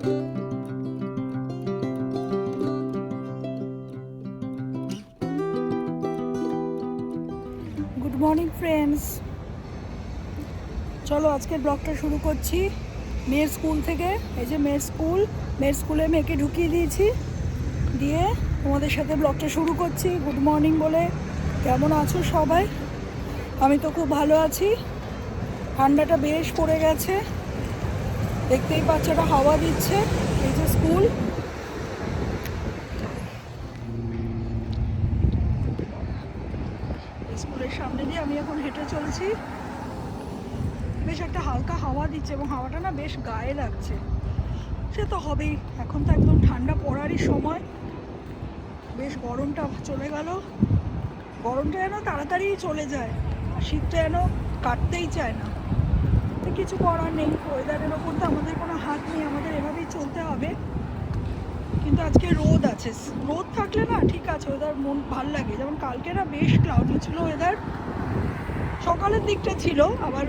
Good morning friends চলো আজকের ব্লগটা শুরু করছি। মেয়ের স্কুল থেকে, এই যে মেয়ের স্কুল, মেয়ের স্কুলে মেয়েকে ঢুকিয়ে দিয়েছি। দিয়ে তোমাদের সাথে ব্লগটা শুরু করছি। গুড মর্নিং বলে। কেমন আছো সবাই? আমি তো খুব ভালো আছি। ঠান্ডাটা বেশ পড়ে গেছে। দেখতেই ওটা হাওয়া দিচ্ছে। এই যে স্কুল। স্কুলের সামনে দিয়ে আমি এখন হেঁটে চলছি। বেশ একটা হালকা হাওয়া দিচ্ছে এবং হাওয়াটা না বেশ গায়ে লাগছে। সে তো হবেই। এখন তো একদম ঠান্ডা পড়ারই সময়। বেশ গরমটা চলে গেল। গরমটা যেন তাড়াতাড়ি চলে যায়। আর শীতটা যেন কাটতেই চায় না। কিছু করার নেই। ওয়েদারের ওপর তো আমাদের কোনো হাত নেই, আমাদের এভাবেই চলতে হবে। কিন্তু আজকে রোদ আছে। রোদ থাকলে না ঠিক আছে ওয়েদার মন ভালো লাগে। যেমন কালকে না বেশ ক্লাউডি ছিল ওয়েদার সকালের দিকটা ছিল, আবার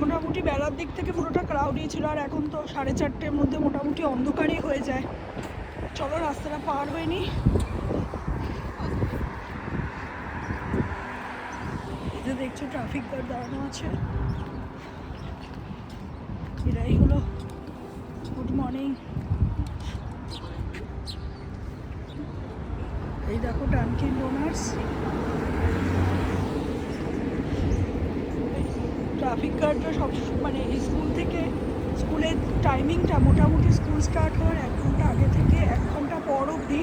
মোটামুটি বেলার দিক থেকে পুরোটা ক্লাউডি ছিল, আর এখন তো সাড়ে চারটের মধ্যে মোটামুটি অন্ধকারই হয়ে যায়। চলো রাস্তাটা পার হয়নি এই যে দেখছ ট্রাফিক গার্ড দাঁড়ানো আছে। এরাই হলো গুড মর্নিং। এই দেখো ডানকিন ডোনার্স ট্রাফিক গার্ডরা সব মানে স্কুল থেকে স্কুলের টাইমিংটা মোটামুটি স্কুল স্টার্ট হওয়ার এক ঘণ্টা আগে থেকে এক ঘণ্টা পর অবধি।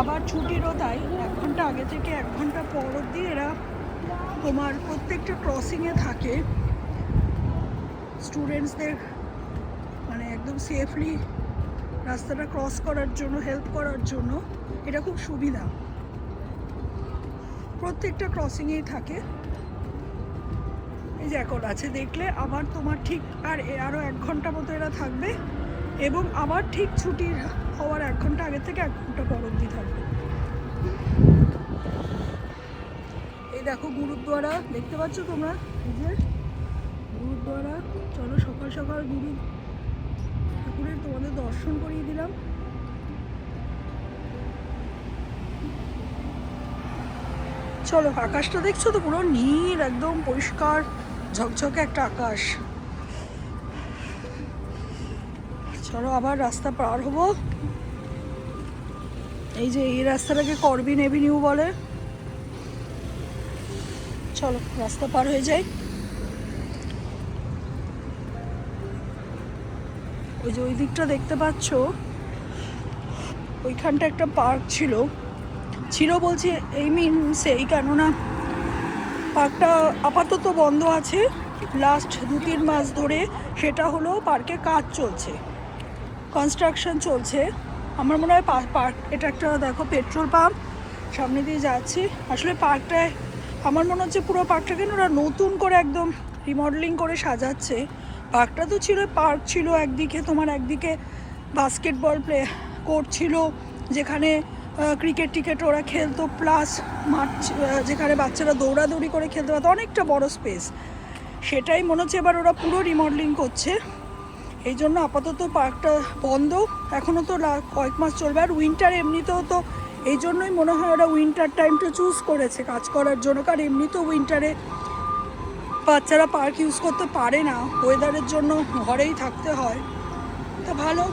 আবার ছুটিরও তাই, এক ঘণ্টা আগে থেকে এক ঘণ্টা পর অবধি এরা তোমার প্রত্যেকটা ক্রসিংয়ে থাকে। স্টুডেন্টসদের মানে একদম সেফলি রাস্তাটা ক্রস করার জন্য হেল্প করার জন্য এটা খুব সুবিধা। প্রত্যেকটা ক্রসিংয়েই থাকে। এই যে এখন আছে, দেখলে আবার তোমার ঠিক আর আরও এক ঘণ্টা মতো এরা থাকবে এবং আবার ঠিক ছুটির হওয়ার এক ঘণ্টা আগে থেকে এক ঘণ্টা পর অবধি থাকবে। এই দেখো, গুরুদ্বারা, দেখতে পাচ্ছ তোমরা? গুরুদ্বারা চলো সকাল সকাল গুরু ঠাকুরের তোমাদের দর্শন করিয়ে দিলাম। চলো, আকাশটা দেখছ তো? পুরো নীল, একদম পরিষ্কার, ঝকঝকে একটা আকাশ। চলো, আবার রাস্তা পার হব। এই যে এই রাস্তাটাকে করবিন এভিনিউ বলে। চলো, রাস্তা পার হয়ে যাই। ওই যে ওই দিকটা দেখতে পাচ্ছ? ওইখানটা একটা পার্ক ছিল। ছিল বলছি, এই মিনসেই কেননা পার্কটা আপাতত বন্ধ আছে। লাস্ট দু তিন মাস ধরে সেটা হলো পার্কে কাজ চলছে। কনস্ট্রাকশন চলছে। আমার মনে হয় পার্ক, এটা একটা দেখো পেট্রোল পাম্প সামনে দিয়ে যাচ্ছি। আসলে পার্কটায় আমার মনে হচ্ছে পুরো পার্কটাকে ওরা নতুন করে একদম রিমডেলিং করে সাজাচ্ছে। পার্কটা তো ছিল, পার্ক ছিল একদিকে, তোমার একদিকে বাস্কেটবল প্লে কোর্ট ছিল, যেখানে ক্রিকেট টিকেট ওরা খেলতো প্লাস মাঠ যেখানে বাচ্চারা দৌড়াদৌড়ি করে খেলতে পারতো, অনেকটা বড় স্পেস সেটাই মনে হচ্ছে এবার ওরা পুরো রিমডেলিং করছে। এই জন্য আপাতত পার্কটা বন্ধ এখনও তো কয়েক মাস চলবে, আর উইন্টার এমনিতেও তো, এই জন্যই মনে হয় ওরা উইন্টার টাইমটা চুজ করেছে কাজ করার জন্য, কারণ এমনিতেও উইন্টারে বাচ্চারা পার্ক ইউজ করতে পারে না, ওয়েদারের জন্য ঘরেই থাকতে হয়। তো ভালো,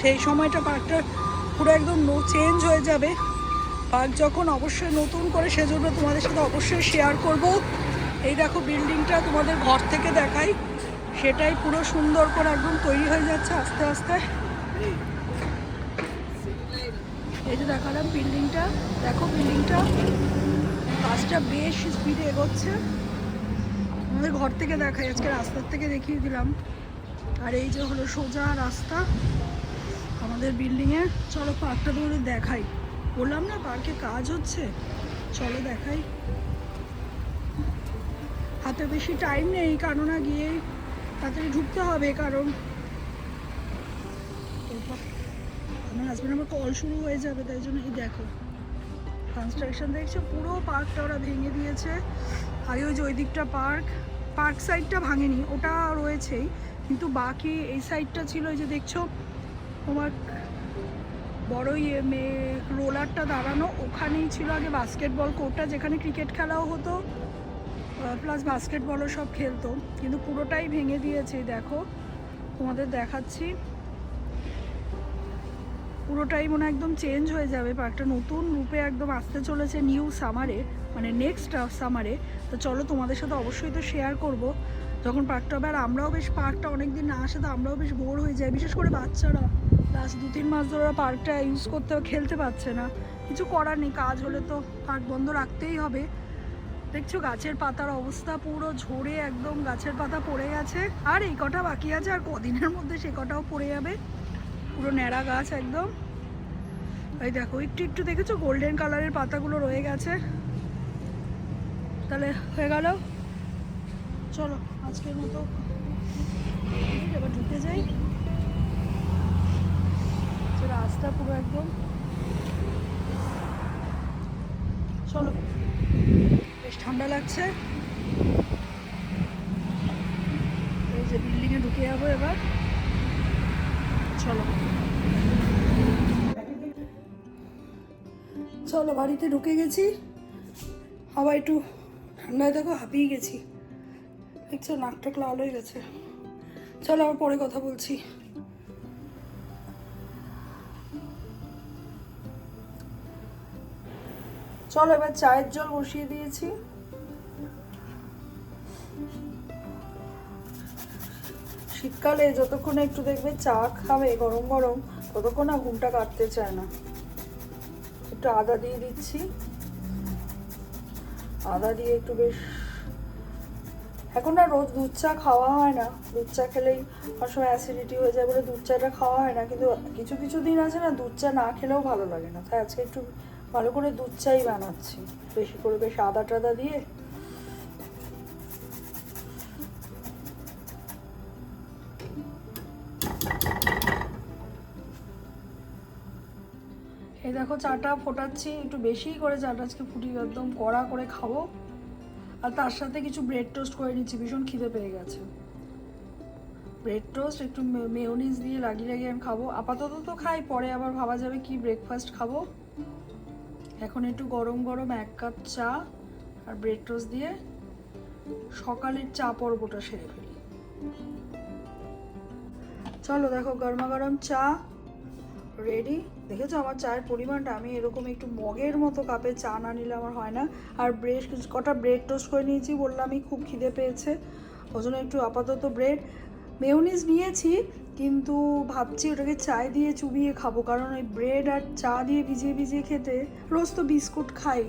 সেই সময়টা পার্কটা পুরো একদম নো চেঞ্জ হয়ে যাবে। পার্ক যখন অবশ্যই নতুন করে সেজন্য তোমাদের সাথে অবশ্যই শেয়ার করব। এই দেখো বিল্ডিংটা তোমাদের ঘর থেকে দেখাই। সেটাই পুরো সুন্দর করে একদম তৈরি হয়ে যাচ্ছে আস্তে আস্তে। এই যে দেখালাম বিল্ডিংটা, দেখো বিল্ডিংটা। কাজটা বেশ স্পিডে এগোচ্ছে। আমাদের ঘর থেকে দেখাই, আজকে রাস্তার থেকে দেখিয়ে দিলাম। আর এই যে হলো সোজা রাস্তা আমাদের বিল্ডিংয়ের চলো পার্কটা তোমাদের দেখাই। বললাম না পার্কে কাজ হচ্ছে? চলো দেখাই। হাতে বেশি টাইম নেই কেননা গিয়ে তাড়াতাড়ি ঢুকতে হবে, কারণ আমার হাজব্যান্ড আমার কল শুরু হয়ে যাবে, তাই জন্য এই দেখো। কনস্ট্রাকশন দেখছ? পুরো পার্কটা ওরা ভেঙে দিয়েছে। আর ওই যে ওই দিকটা পার্ক পার্ক সাইডটা ভাঙেনি, ওটা রয়েছেই, কিন্তু বাকি এই সাইডটা ছিল যে দেখছ, তোমার বড় ইয়ে মেয়ে রোলারটা দাঁড়ানো, ওখানেই ছিল আগে বাস্কেটবল কোর্টটা যেখানে ক্রিকেট খেলাও হতো প্লাস বাস্কেটবলও সব খেলতো, কিন্তু পুরোটাই ভেঙে দিয়েছে, দেখো, তোমাদের দেখাচ্ছি। পুরোটাই মনে একদম চেঞ্জ হয়ে যাবে। পার্কটা নতুন রূপে একদম আসতে চলেছে নিউ সামারে মানে নেক্সট সামারে তো চলো তোমাদের সাথে অবশ্যই তো শেয়ার করব। যখন পার্কটা হবে আর আমরাও বেশ পার্কটা অনেক দিন না আসে, তো আমরাও বেশ বোর হয়ে যাই। বিশেষ করে বাচ্চারা। লাস্ট দু তিন মাস ধরে পার্কটা ইউজ করতে খেলতে পারছে না। কিছু করার নেই, কাজ হলে তো পার্ক বন্ধ রাখতেই হবে। দেখছ গাছের পাতার অবস্থা পুরো ঝরে, একদম গাছের পাতা পড়ে গেছে। আর এই কটা বাকি আছে, আর কদিনের মধ্যে সে কটাও পড়ে যাবে? পুরো ন্যাড়া গাছ একদম। এই দেখো, একটু একটু দেখেছ? গোল্ডেন কালারের পাতাগুলো রয়ে গেছে। তাহলে হয়ে গেল। চলো, আজকের মতো এবার ঢুকে যাই। রাস্তা পুরো একদম। চলো, বেশ ঠান্ডা লাগছে। এই যে বিল্ডিংয়ে ঢুকে যাব এবার। চলো। চলো, বাড়িতে ঢুকে গেছি। আবার একটু ঠান্ডায়, দেখো, হাঁপিয়ে গেছি। দেখছ নাকটা লাল হয়ে গেছে। চলো, আবার পরে কথা বলছি। চলো, এবার চায়ের জল বসিয়ে দিয়েছি। শীতকালে যতক্ষণ একটু দেখবে চা খাবে গরম গরম, ততক্ষণ না ঘুমটা কাটতে চায় না। একটু আদা দিয়ে দিচ্ছি। আদা দিয়ে একটু বেশ, এখন না রোজ দুধ চা খাওয়া হয় না। দুধ চা খেলেই অনেক সময় অ্যাসিডিটি হয়ে যায় বলে দুধ চাটা খাওয়া হয় না। কিন্তু কিছু কিছু দিন আছে না, দুধ চা না খেলেও ভালো লাগে না। তাই আজকে একটু ভালো করে দুধ চাই বানাচ্ছি। বেশি করে বেশ আদা টাদা দিয়ে এই দেখো চাটা ফোটাচ্ছি, একটু বেশিই করে চাটা আজকে ফুটিয়ে একদম কড়া করে খাব। আর তার সাথে কিছু ব্রেড টোস্ট করে নিচ্ছি, ভীষণ খিদে পেয়ে গেছে। ব্রেড টোস্ট, একটু মেয়োনিজ দিয়ে লাগিয়ে লাগিয়ে আমি খাব। আপাতত তো খাই, পরে আবার ভাবা যাবে কি ব্রেকফাস্ট খাব। এখন একটু গরম গরম এক কাপ চা আর ব্রেড টোস্ট দিয়ে সকালের চা পর্বটা সেরে ফেলি। চলো দেখো গরমা গরম চা রেডি দেখেছ? আমার চায়ের পরিমাণটা, আমি এরকম একটু মগের মতো কাপে চা না নিলে আমার হয় না। আর ব্রেড কটা ব্রেড টোস্ট করে নিয়েছি, বললামই খুব খিদে পেয়েছে। ওই জন্য একটু আপাতত ব্রেড। মেয়নিজ নিয়েছি, কিন্তু ভাবছি ওটাকে চায় দিয়ে চুবিয়ে খাব, কারণ ওই ব্রেড আর চা দিয়ে ভিজিয়ে ভিজিয়ে খেতে রোজ তো বিস্কুট খাই।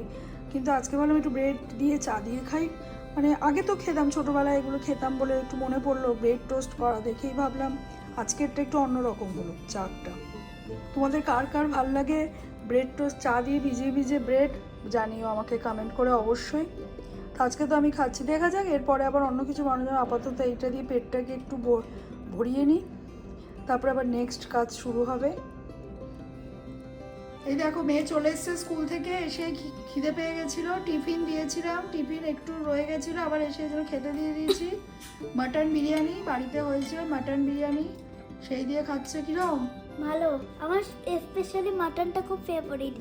কিন্তু আজকে ভাবলাম একটু ব্রেড দিয়ে চা দিয়ে খাই। মানে আগে তো খেতাম, ছোটোবেলায় এগুলো খেতাম বলে একটু মনে পড়ল, ব্রেড টোস্ট করা দেখেই ভাবলাম আজকেরটা একটু অন্যরকম হলো চাটা তোমাদের কার কার ভালো লাগে? ব্রেড টোস্ট চা দিয়ে ভিজিয়ে ভিজিয়ে ব্রেড জানিও, আমাকে কমেন্ট করে অবশ্যই। আজকে তো আমি খাচ্ছি। দেখা যাক, এরপরে আবার অন্য কিছু বানানো আপাতত এইটা দিয়ে পেটটাকে একটু ভরিয়ে নিই। তারপরে আবার নেক্সট কাজ শুরু হবে। এই দেখো, মেয়ে চলে এসছে স্কুল থেকে। এসে খিদে পেয়ে গেছিল। টিফিন দিয়েছিলাম। টিফিন একটু রয়ে গেছিল। আবার এসে জন্য খেতে দিয়ে দিয়েছি। মাটন বিরিয়ানি বাড়িতে হয়েছিল মাটন বিরিয়ানি। সেই দিয়ে খাচ্ছে কিরম? ভালো আমার স্পেশালি মাটনটা খুব ফেভারিট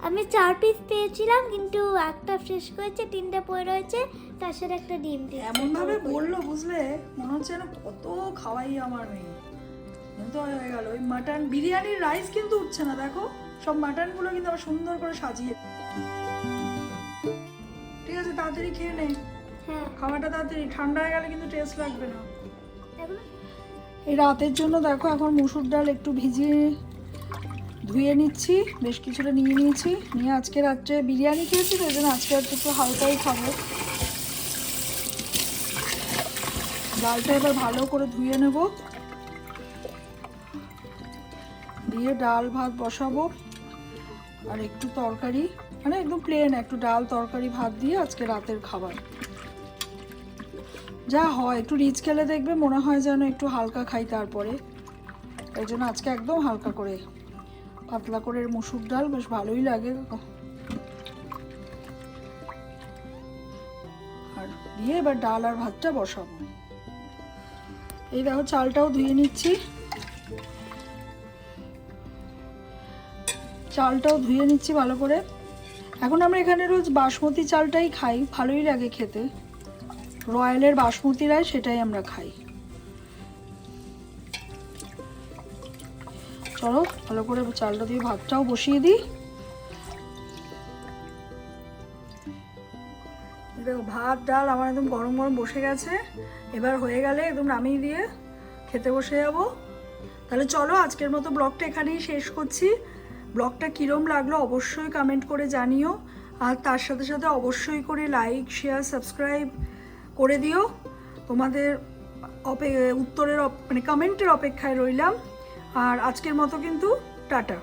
আমি চার পিস পেয়েছিলাম কিন্তু একটা শেষ করেছে তিনটে পড়ে রয়েছে তার সাথে একটা ডিম দিয়ে এমন ভাবে বলল বুঝলে? মনে হচ্ছে যেন কত খাওয়াই আমার মেয়ে। কিন্তু হয়ে গেল ওই মাটন বিরিয়ানির রাইস কিন্তু উঠছে না দেখো। সব মাটনগুলো কিন্তু আবার সুন্দর করে সাজিয়ে ঠিক আছে তাড়াতাড়ি খেয়ে নে। হ্যাঁ। খাওয়াটা তাড়াতাড়ি ঠান্ডা হয়ে গেলে কিন্তু টেস্ট লাগবে না। এই রাতের জন্য দেখো এখন মুসুর ডাল একটু ভিজিয়ে ধুয়ে নিচ্ছি, বেশ কিছুটা নিয়ে নিয়েছি। নিয়ে আজকে রাত্রে বিরিয়ানি খেয়েছি তো জন্য আজকে রাত্রে একটু হালকাই খাব। ডালটা এবার ভালো করে ধুয়ে নেব। দিয়ে ডাল ভাত বসাবো আর একটু তরকারি মানে একদম প্লেন একটু ডাল তরকারি ভাত দিয়ে আজকে রাতের খাবার। যা হয়, একটু রিচ খেলে দেখবে, মনে হয় যেন একটু হালকা খাই তারপরে। এই জন্য আজকে একদম হালকা করে। পাতলা করে মুসুর ডাল, বেশ ভালোই লাগে। আর দিয়ে এবার ডাল আর ভাতটা বসাবো। এই দেখো, চালটাও ধুয়ে নিচ্ছি। চালটাও ধুয়ে নিচ্ছি ভালো করে। এখন আমরা এখানে রোজ বাসমতি চালটাই খাই, ভালোই লাগে খেতে। রয়্যালের বাসমতি রায় সেটাই আমরা খাই। চলো ভালো করে চালটা দিয়ে ভাতটাও বসিয়ে দিই। দেখো, ভাত, ডাল আমার একদম গরম গরম বসে গেছে। এবার হয়ে গেলে একদম নামিয়ে দিয়ে খেতে বসে যাব। তাহলে চলো, আজকের মতো ব্লগটা এখানেই শেষ করছি। ব্লগটা কীরম লাগল অবশ্যই কমেন্ট করে জানিও। আর তার সাথে সাথে অবশ্যই করে লাইক শেয়ার সাবস্ক্রাইব করে দিও। তোমাদের অপে উত্তরের মানে কমেন্টের অপেক্ষায় রইলাম। আর আজকের মতো কিন্তু টাটা।